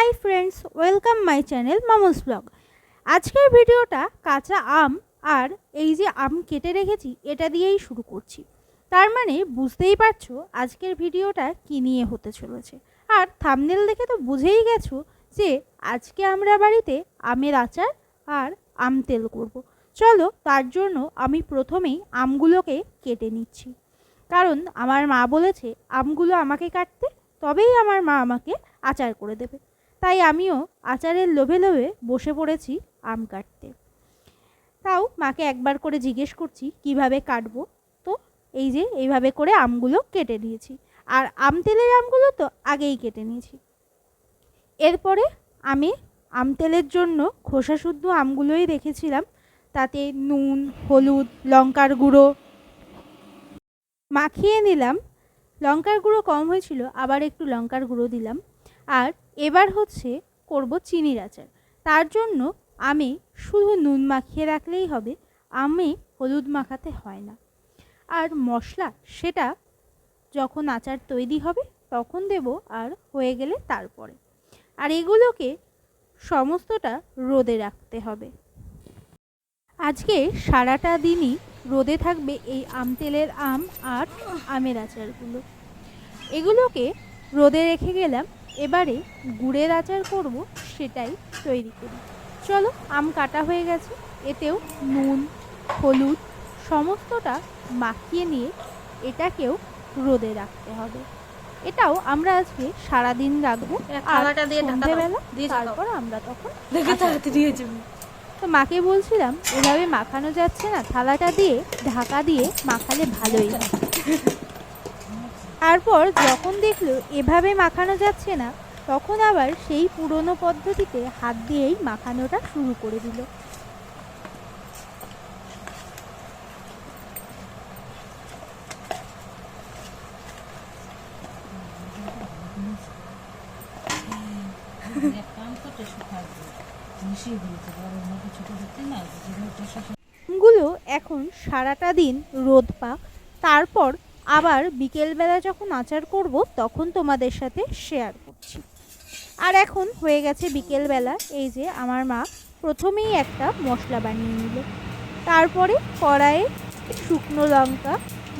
Hi friends, welcome my channel মামুস blog. আজকের ভিডিওটা কাঁচা আম আর এই যে আম কেটে রেখেছি, এটা দিয়েই শুরু করছি। তার মানে বুঝতেই পারছ আজকের ভিডিওটা কী নিয়ে হতে চলেছে। আর থামনেল দেখে তো বুঝেই গেছো যে আজকে আমরা বাড়িতে আমের আচার আর আম তেল করব। চলো তার জন্য আমি প্রথমেই আমগুলোকে কেটে নিচ্ছি। কারণ আমার মা বলেছে, আমগুলো আমাকে কাটতে, তবেই আমার মা আমাকে আচার করে দেবে। তাই আমিও আচারের লোভে লোভে বসে পড়েছি আম কাটতে। তাও মাকে একবার করে জিজ্ঞেস করছি, কীভাবে কাটবো? তো এই যে, এইভাবে করে আমগুলো কেটে নিয়েছি আর আম তেলের আমগুলো তো আগেই কেটে নিয়েছি। এরপরে আমি আম তেলের জন্য খোসা শুদ্ধ আমগুলোই রেখেছিলাম। তাতে নুন, হলুদ, লঙ্কার গুঁড়ো মাখিয়ে নিলাম। লঙ্কার গুঁড়ো কম হয়েছিল, আবার একটু লঙ্কার গুঁড়ো দিলাম। আর এবার হচ্ছে করব চিনির আচার। তার জন্য আমি শুধু নুন মাখিয়ে রাখলেই হবে, আমি হলুদ মাখাতে হয় না। আর মশলা, সেটা যখন আচার তৈরি হবে, তখন দেব আর হয়ে গেলে তারপরে। আর এগুলোকে সমস্তটা রোদে রাখতে হবে। আজকে সারাটা দিনই রোদে থাকবে এই আম তেলের আম আর আমের আচারগুলো। এগুলোকে রোদে রেখে গেলাম এবারে গুড়ের আচার করব সেটাই তৈরি করি। চলো আম কাটা হয়ে গেছে এতেও নুন হলুদ সমস্তটা মাখিয়ে নিয়ে এটাকেও রোদে রাখতে হবে। এটাও আমরা আজকে সারাদিন রাখব। তারপর আমরা তখন তো মাকে বলছিলাম এভাবে মাখানো যাচ্ছে না থালাটা দিয়ে ঢাকা দিয়ে মাখালে ভালোই হয়। তারপর যখন দেখল এভাবে মাখানো যাচ্ছে না, তখন আবার সেই পুরনো পদ্ধতিতে হাত দিয়েই মাখানোটা শুরু করে দিল। গুলো এখন সারাটা দিন রোদ পাক, তারপর আবার বিকেলবেলা যখন আচার করব, তখন তোমাদের সাথে শেয়ার করছি। আর এখন হয়ে গেছে বিকেলবেলা, এই যে আমার মা প্রথমেই একটা মশলা বানিয়ে নিল। তারপরে কড়াইয়ে শুকনো লঙ্কা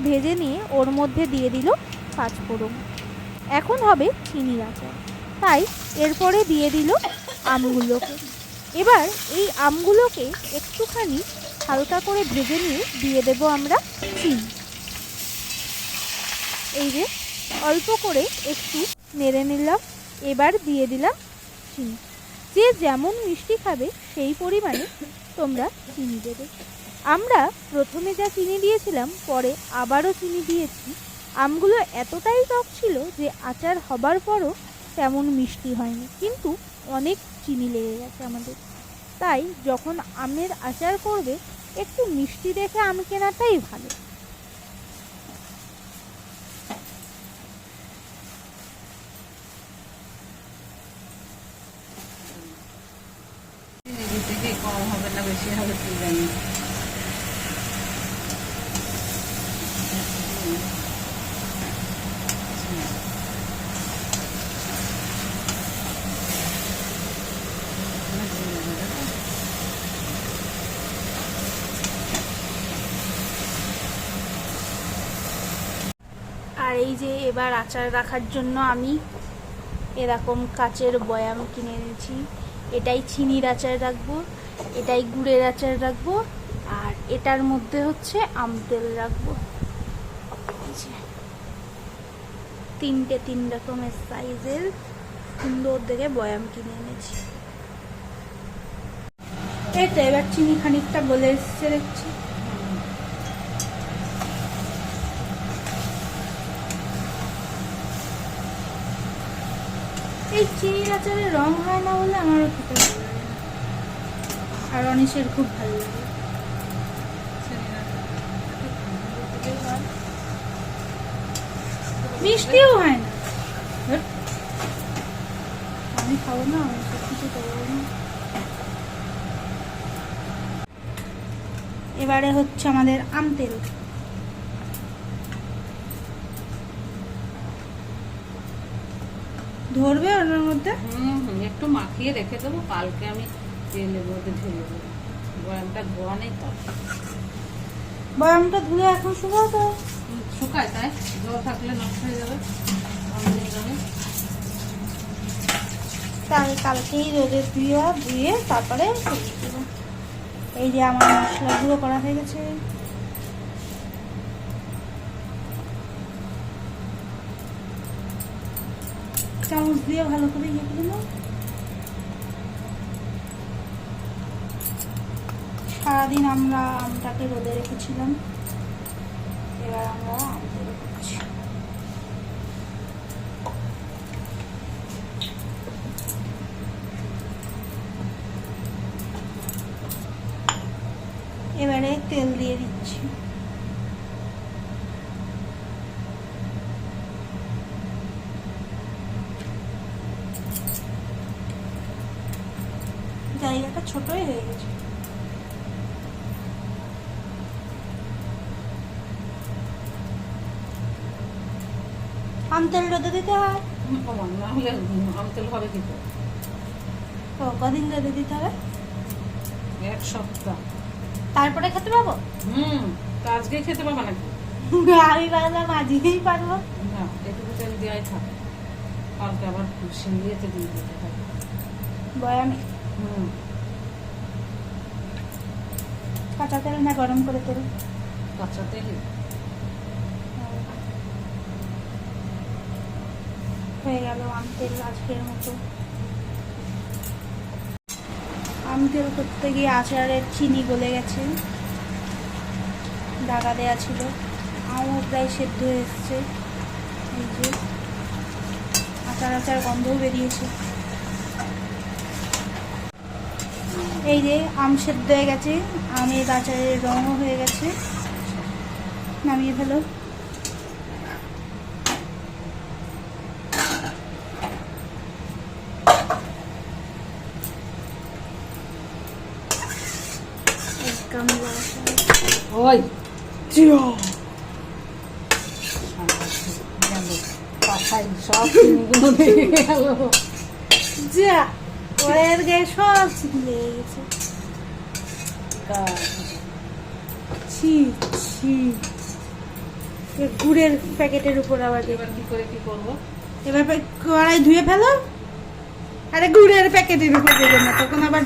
ভেজে নিয়ে ওর মধ্যে দিয়ে দিল পাঁচফোড়ন এখন হবে চিনি আচার। তাই এরপরে দিয়ে দিল আমগুলোকে। এবার এই আমগুলোকে একটুখানি হালকা করে ভেজে নিয়ে দিয়ে দেব আমরা চিনি। এই যে, অল্প করে একটু নেড়ে নিলাম, এবার দিয়ে দিলাম চিনি। যে যেমন মিষ্টি খাবে, সেই পরিমাণে তোমরা চিনি দেবে। আমরা প্রথমে যা চিনি দিয়েছিলাম, পরে আবারও চিনি দিয়েছি। আমগুলো এতটাই টক ছিল যে আচার হবার পরও তেমন মিষ্টি হয়নি, কিন্তু অনেক চিনি লেগে গেছে আমাদের। তাই যখন আমের আচার করবে, একটু মিষ্টি দেখে আম কেনাটাই ভালো কম হবে না আর এই যে এবার আচার রাখার জন্য আমি এরকম কাচের বয়াম কিনে এনেছি। এটাই চিনির আচার রাখব। এটাই গুড়ের আচার রাখব, আর এটার মধ্যে হচ্ছে আম তেল রাখব। তিনটে তিন রকমের সাইজের সুন্দর দেখে বয়াম কিনে এনেছি। এই তো এবার চিনি খানিকটা গলে এসছে দেখছি। এই চিনির আচারে রং হয় না বলে আমারও খেতে আর অনিশের খুব ভালো লাগে। মিষ্টিও হয় না। আমি খাব না, আমি সব কিছু করব না। এবারে হচ্ছে আমাদের আম তেল। ধরবে ওনার মধ্যে? হুম, একটু মাখিয়ে রেখে দেবো, কালকে আমি তেলের মধ্যে ঢেলে দেবো। বয়ামটা ধোয়া নেই তো? বয়ামটা ধুলে এখন শুকাও তো। শুকায় তাই? জল থাকলে নষ্ট হয়ে যাবে। তাহলে কালকেই রোদে ধুয়ে ধুয়ে তারপরে এই যে আমার মশলা গুঁড়ো করা হয়ে গেছে। চামচ দিয়ে ভালো করে ইয়ে করে নাও। সারাদিন আমরা আমটাকে রোদে রেখেছিলাম। এবার আমরা আমটা রেখেছি। এবারে তেল দিয়ে দিচ্ছি। জায়গাটা ছোটই হয়ে গেছে। আম তেল রোদে দিতে হয়? না হলে আম তেল হবে কি করে? তো কদিন রোদে দিতে হবে? এক সপ্তাহ। তারপরে খেতে পাবো? হুম আজকে খেতে পাবা নাকি? আমি ভাবলাম আজকেই পারব। না এটুকু তেল দেওয়াই থাকে। কালকে আবার সিঙ্গিয়েতে দিয়ে দিতে হবে। বয়ামে? হুম। কাঁচা তেল না গরম করে তেল কাঁচা তেলে হয়ে গেল আম তেল আজকের মতো। আম তেল করতে গিয়ে আচারের চিনি গলে গেছে। দাগা দেওয়া ছিল। আমও প্রায় সেদ্ধ হয়ে এসছে। এই যে আচার আচার গন্ধও বেরিয়েছে। এই যে আম সেদ্ধ হয়ে গেছে। আমের আচারের রঙও হয়ে গেছে। নামিয়ে ফেলো। পাখাই সব গেল যা ওর গায়ে সব চিনি গেছে ছি ছি। গুড়ের প্যাকেটের উপর আবার এবার কি করে কি করব? এবার কড়াই ধুয়ে ফেলো। আরে গুড়ের প্যাকেটের উপর দেবে না তখন আবার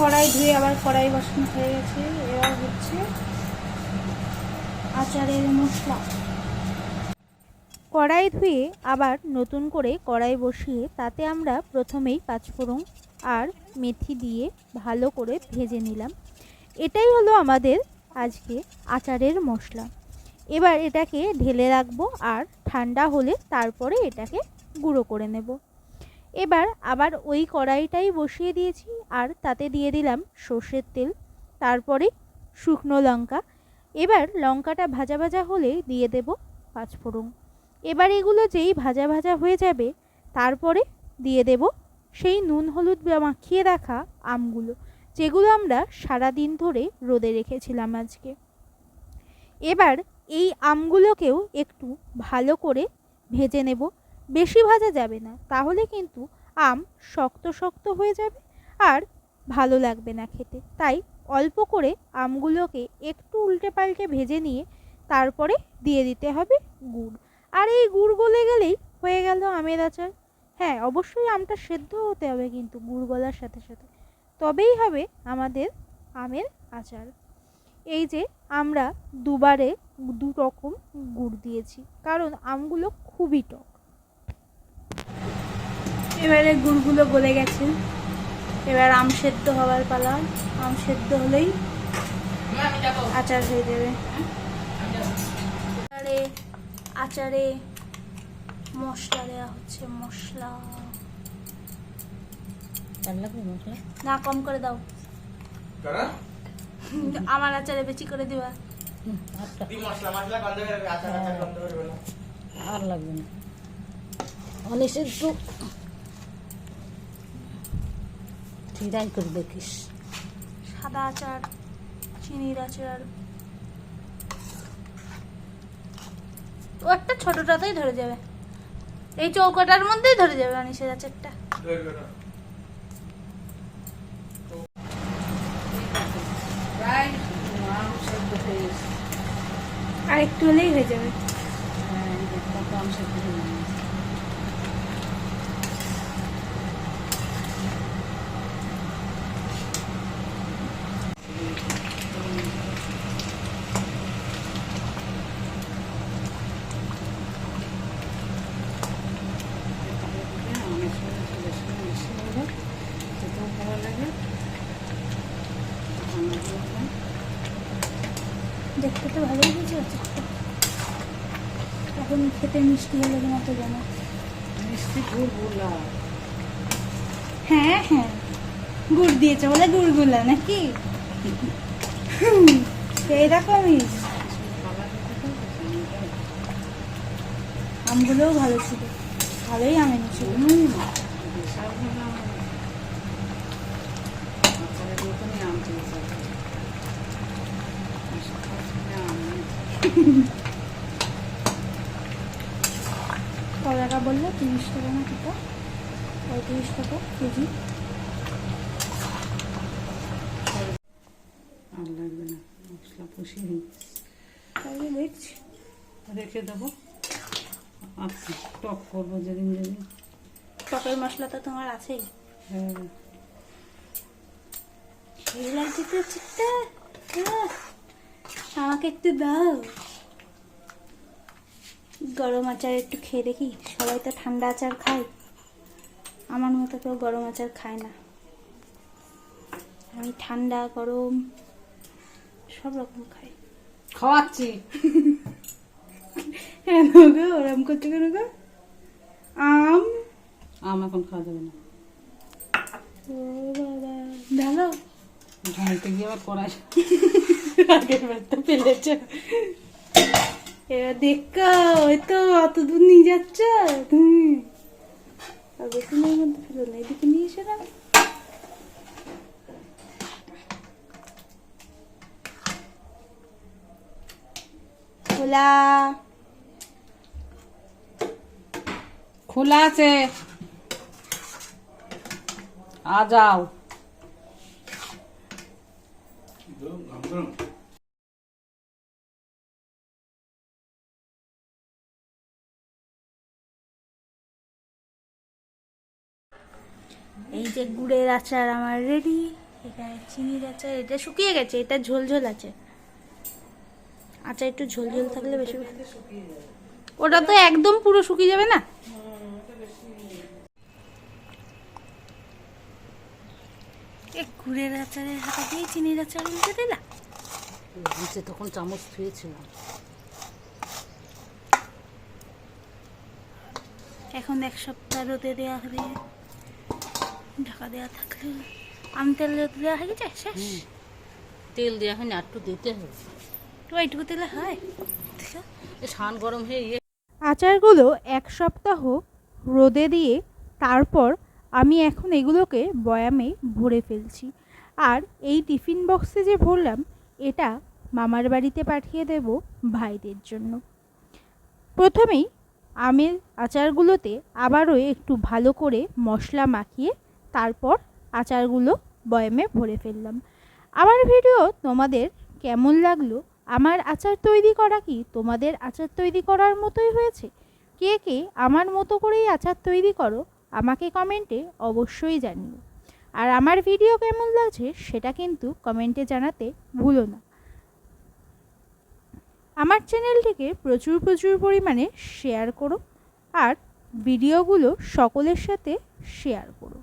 কড়াই ধুয়ে আবার কড়াই বসানো হয়ে গেছে। এবার হচ্ছে আচারের মশলা। কড়াই ধুয়ে আবার নতুন করে কড়াই বসিয়ে তাতে আমরা প্রথমেই পাঁচফোড়ন আর মেথি দিয়ে ভালো করে ভেজে নিলাম। এটাই হলো আমাদের আজকে আচারের মশলা। এবার এটাকে ঢেলে রাখব আর ঠান্ডা হলে তারপরে এটাকে গুঁড়ো করে নেব। এবার আবার ওই কড়াইটাই বসিয়ে দিয়েছি আর তাতে দিয়ে দিলাম সর্ষের তেল, তারপরে শুকনো লঙ্কা। এবার লঙ্কাটা ভাজা ভাজা হলে দিয়ে দেব পাঁচফোড়ন। এবার এগুলো যেই ভাজা ভাজা হয়ে যাবে, তারপরে দিয়ে দেব সেই নুন হলুদ মাখিয়ে রাখা আমগুলো, যেগুলো আমরা সারা দিন ধরে রোদে রেখেছিলাম আজকে। এবার এই আমগুলোকেও একটু ভালো করে ভেজে নেব। বেশি ভাজা যাবে না, তাহলে কিন্তু আম শক্ত শক্ত হয়ে যাবে আর ভালো লাগবে না খেতে। তাই অল্প করে আমগুলোকে একটু উল্টে পাল্টে ভেজে নিয়ে তারপরে দিয়ে দিতে হবে গুড়। আর এই গুড় গলে গেলেই হয়ে গেল আমের আচার। হ্যাঁ অবশ্যই আমটা সেদ্ধ হতে হবে কিন্তু গুড় গলার সাথে সাথে। তবেই হবে আমাদের আমের আচার। এই যে আমরা দুবারে দু রকম গুড় দিয়েছি, কারণ আমগুলো খুবই টক। এবারে গুড়গুলো গলে গেছে। এবার আম সেদ্ধ হওয়ার পালা। আম সেদ্ধ হলেই আচার হয়ে যাবে। আচারে আচারে মশলা দেওয়া হচ্ছে মশলা। লাগবে না কম করে দাও। আমার আচারে বেশি করে দিবা। হুম, আটটা দি মশলা মশলা গন্ধ হয়ে যাবে আচার আচার গন্ধ হয়ে যাবে না। আর লাগবে না অনিস একটু ঠিরাই করে দেখিস। সাদা আচার চিনির আচার। ও একটা ছোটটাতেই ধরে যাবে। এই চৌকাটার মধ্যেই ধরে যাবে অনিশের আচারটা। ধরে বেরো। প্রায় আম হয়ে গেছে আর একটু হলেই হয়ে যাবে হ্যাঁ আম সেদ্ধ হয়ে গেছে আমের সঙ্গে ঝোলের সঙ্গে মিশিয়ে নেব খেতেও ভালো লাগে আমরা দিলাম দেখতে তো ভালোই হয়েছে এখন খেতে মিষ্টি হলে কিনা তো জানো। মিষ্টি গুড়গুলা হ্যাঁ হ্যাঁ। গুড় দিয়েছে বলে গুড়গুলা নাকি? সেই রকমই আমগুলোও ভালো ছিল। ভালোই আম এনেছিল কত টাকা বলল তিরিশ টাকা না কিটা? পঁয়ত্রিশ টাকা কেজি। আর লাগবে না মশলা কষিয়ে নিই। তাহলে দেখছি রেখে দেবো। আচ্ছা টক করব যেদিন যেদিন। টকের মশলা তো তোমার আছেই। হ্যাঁ। সেই লাগছে তো আমাকে একটু দাও। গরম আচার একটু খেয়ে দেখি। সবাই তো ঠান্ডা আচার খায়। আমার মতো কেউ গরম আচার খায় না। আমি ঠান্ডা গরম সব রকম খাই। খাওয়াচ্ছি। ওরম করছ কেন গো? আম? আম এখন খাওয়া যাবে না। ও বাবা। ভালো ঢালতে গিয়ে আবার কড়াই। আগের বার তো পেলেছ এবার দেখো ওই তো অত দূর নিয়ে যাচ্ছ? তুমি মধ্যে ফেলো না এদিকে নিয়ে এসে না। খোলা। খোলা আছে। আ যাও। গরম, গরম, এই যে গুড়ের আচার আমার রেডি এখানে চিনির আচার এটা শুকিয়ে গেছে এটা ঝোল ঝোল আছে। আচার একটু ঝোল ঝোল থাকলে বেশি ওটা তো একদম পুরো শুকিয়ে যাবে না? গুড়ের আচারের হাতা দিয়ে চিনির আচার উল্টে দিলা? নিচে তখন চামচ ধুয়েছিলাম এখন এক সপ্তাহ রোদে দেওয়া হবে। ঢাকা দেওয়া থাকলে। আম তেল দেওয়া হয়ে গেছে শেষ। তেল দেওয়া একটু দিতে হবে। তো এইটুকু তেলে হয়? সান গরম হয়ে ইয়ে আচারগুলো এক সপ্তাহ রোদে দিয়ে তারপর আমি এখন এগুলোকে বয়ামে ভরে ফেলছি। আর এই টিফিন বক্সে যে ভরলাম এটা মামার বাড়িতে পাঠিয়ে দেব ভাইদের জন্য। প্রথমেই আমের আচারগুলোতে আবারও একটু ভালো করে মশলা মাখিয়ে তারপর আচারগুলো বয়ামে ভরে ফেললাম। আমার ভিডিও তোমাদের কেমন লাগল? আমার আচার তৈরি করা কি তোমাদের আচার তৈরি করার মতোই হয়েছে? কে কে আমার মতো করেই আচার তৈরি করো আমাকে কমেন্টে অবশ্যই জানিও। আর আমার ভিডিও কেমন লাগছে সেটা কিন্তু কমেন্টে জানাতে ভুলো না। আমার চ্যানেলটিকে প্রচুর প্রচুর পরিমাণে শেয়ার করো আর ভিডিওগুলো সকলের সাথে শেয়ার করো।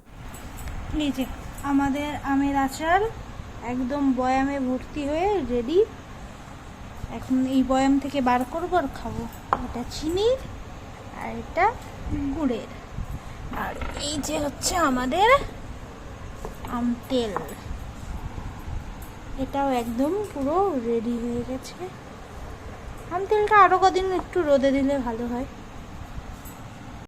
যে আমাদের আমের আচার একদম বয়ামে ভর্তি হয়ে রেডি এখন এই বয়াম থেকে বার করব আর খাব। এটা চিনির আর এটা গুড়ের। আর এই যে হচ্ছে আমাদের আম তেল। এটাও একদম পুরো রেডি হয়ে গেছে। আম তেলটা আরও কদিন একটু রোদে দিলে ভালো হয়।